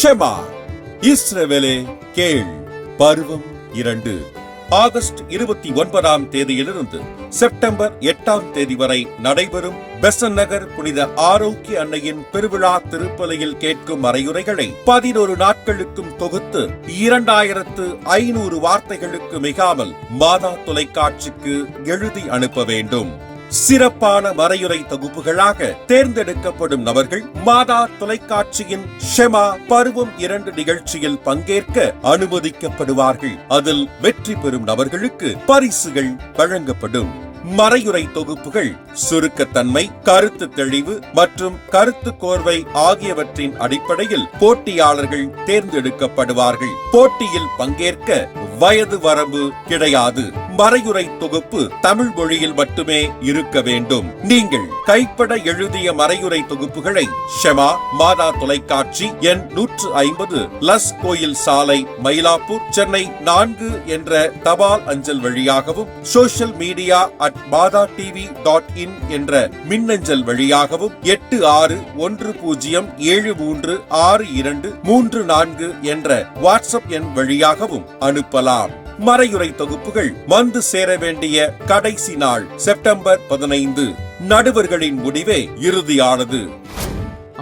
ஷெமா இஸ்ரவேலே கேள். பருவம் இரண்டு. ஆகஸ்ட் இருபத்தி ஒன்பதாம் தேதியிலிருந்து செப்டம்பர் எட்டாம் தேதி வரை நடைபெறும் பெசன் நகர் புனித ஆரோக்கிய அன்னையின் பெருவிழா திருப்பலையில் கேட்கும் அறையுரைகளை பதினோரு நாட்களுக்கும் தொகுத்து இரண்டாயிரத்து ஐநூறு வார்த்தைகளுக்கு மிகாமல் மாதா தொலைக்காட்சிக்கு எழுதி அனுப்ப வேண்டும். சிறப்பான மறையுரை தொகுப்புகளாக தேர்ந்தெடுக்கப்படும் நபர்கள் மாதா தொலைக்காட்சியின் ஷெமா பருவம் இரண்டு நிகழ்ச்சியில் பங்கேற்க அனுமதிக்கப்படுவார்கள். அதில் வெற்றி பெறும் நபர்களுக்கு பரிசுகள் வழங்கப்படும். மறையுறை தொகுப்புகள் சுருக்கத்தன்மை கருத்து தெளிவு மற்றும் கருத்து கோர்வை ஆகியவற்றின் அடிப்படையில் போட்டியாளர்கள் தேர்ந்தெடுக்கப்படுவார்கள். போட்டியில் பங்கேற்க வயது வரம்பு கிடையாது. மறையுரை தொகுப்பு தமிழ் மொழியில் மட்டுமே இருக்க வேண்டும். நீங்கள் கைப்பட எழுதிய மறையுரை தொகுப்புகளை ஷெமா மாதா தொலைக்காட்சி எண் நூற்று ஐம்பது லஸ் கோயில் சாலை மயிலாப்பூர் சென்னை நான்கு என்ற தபால் அஞ்சல் வழியாகவும் social media at Maatha TV dot in என்ற மின்னஞ்சல் வழியாகவும் எட்டு ஆறு ஒன்று பூஜ்ஜியம் ஏழு மூன்று ஆறு இரண்டு மூன்று நான்கு என்ற வாட்ஸ்அப் எண் வழியாகவும் அனுப்பலாம். மறையுரை தொகுப்புகள் வந்து சேர வேண்டிய கடைசி நாள் செப்டம்பர் பதினைந்து. நடுவர்களின் முடிவே இறுதியானது.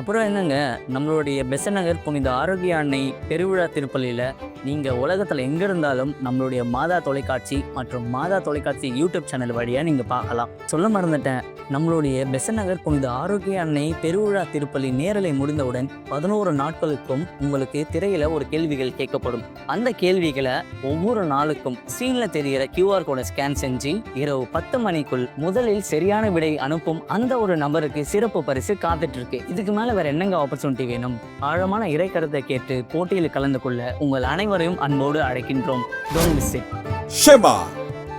அப்புறம் என்னங்க நம்மளுடைய பெசநகர் புனித ஆரோக்கிய அன்னை பெருவிழா திருப்பலியில் நீங்கள் உலகத்தில் எங்கே இருந்தாலும் நம்மளுடைய மாதா தொலைக்காட்சி மற்றும் மாதா தொலைக்காட்சி யூடியூப் சேனல் வழியாக நீங்கள் பார்க்கலாம் சொல்ல மறந்துட்டேன் நம்மளுடைய பெசநகர் புனித ஆரோக்கிய அன்னை பெருவிழா திருப்பலி நேரலை முடிந்தவுடன் பதினோரு நாட்களுக்கும் உங்களுக்கு திரையில் ஒரு கேள்விகள் கேட்கப்படும். அந்த கேள்விகளை ஒவ்வொரு நாளுக்கும் ஸ்க்ரீனில் தெரிகிற கியூஆர் கோடை ஸ்கேன் செஞ்சு இரவு பத்து மணிக்குள் முதலில் சரியான விடை அனுப்பும் அந்த ஒரு நபருக்கு சிறப்பு பரிசு காத்துட்டு இருக்கு. இதுக்கு மேலே வேறு என்னங்க ஆப்பர்ச்சுனிட்டி வேணும்? ஆழமான இறைக்கருத்தை கேட்டு போட்டியில் கலந்து கொள்ள உங்கள் அனைவரையும் அன்போடு அழைக்கின்றோம். டோன்ட் மிஸ் இட் ஷெமா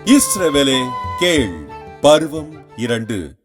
இஸ்ரவேலே கேள் பருவம் இரண்டு.